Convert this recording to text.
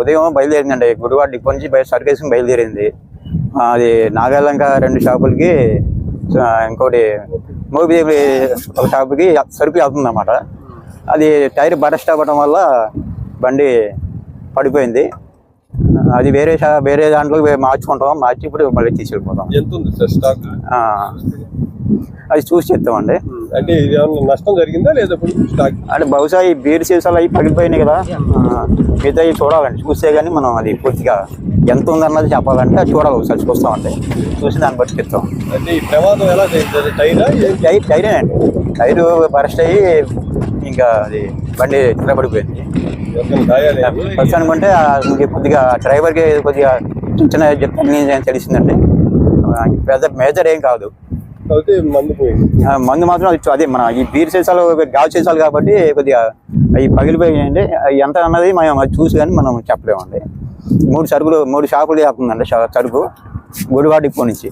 ఉదయం బయలుదేరిందండి. గుడివాడ డిపో నుంచి బయట సర్కేసుకుని బయలుదేరింది. అది నాగాలంక రెండు షాపులకి ఇంకోటి మోబిదేవి ఒక షాపుకి సరుకు వెళ్తుంది అనమాట అది టైర్ బరస్ట్ అవ్వడం వల్ల బండి పడిపోయింది. అది వేరే షా వేరే దాంట్లో మార్చుకుంటాం. మార్చి ఇప్పుడు మళ్ళీ తీసుకెళ్ళిపోతాం. అది చూసి చెప్తామండి. అంటే ఏమన్నా నష్టం జరిగిందా లేదా స్టాక్ అంటే బహుశా ఈ బీర్ సీసాలు అవి పగిలిపోయినాయి కదా. మిగతా ఇవి చూడాలండి. చూస్తే కానీ మనం అది పూర్తిగా ఎంత ఉందన్నది చెప్పాలంటే అది చూడాలి ఒకసారి చూస్తామండి. చూసి దాన్ని బట్టి చెప్తాం. అంటే ఈ ప్రమాదం ఎలా జరిగింది? టైరా? టైర్ టైరేనండి టైరు బరస్ట్ అయ్యి ఇంకా అది బండి ఏమి? ఫస్ట్ అనుకుంటే కొద్దిగా డ్రైవర్కి కొద్దిగా చిన్న చిన్న తెలిసిందండి. పెద్ద మేజర్ ఏం కాదు. అయితే మందు పోయింది మందు మాత్రం అది అదే మన ఈ బీర్ సీసాలు గాజు సీసాలు కాబట్టి కొద్దిగా అవి పగిలిపోయాయండి. అవి ఎంత అన్నది మనం అది చూసి కానీ మనం చెప్పలేమండి. మూడు సరుకులు మూడు షాపులు చేస్తుందండి సరుకు. గుడివాడ డిపో నుంచి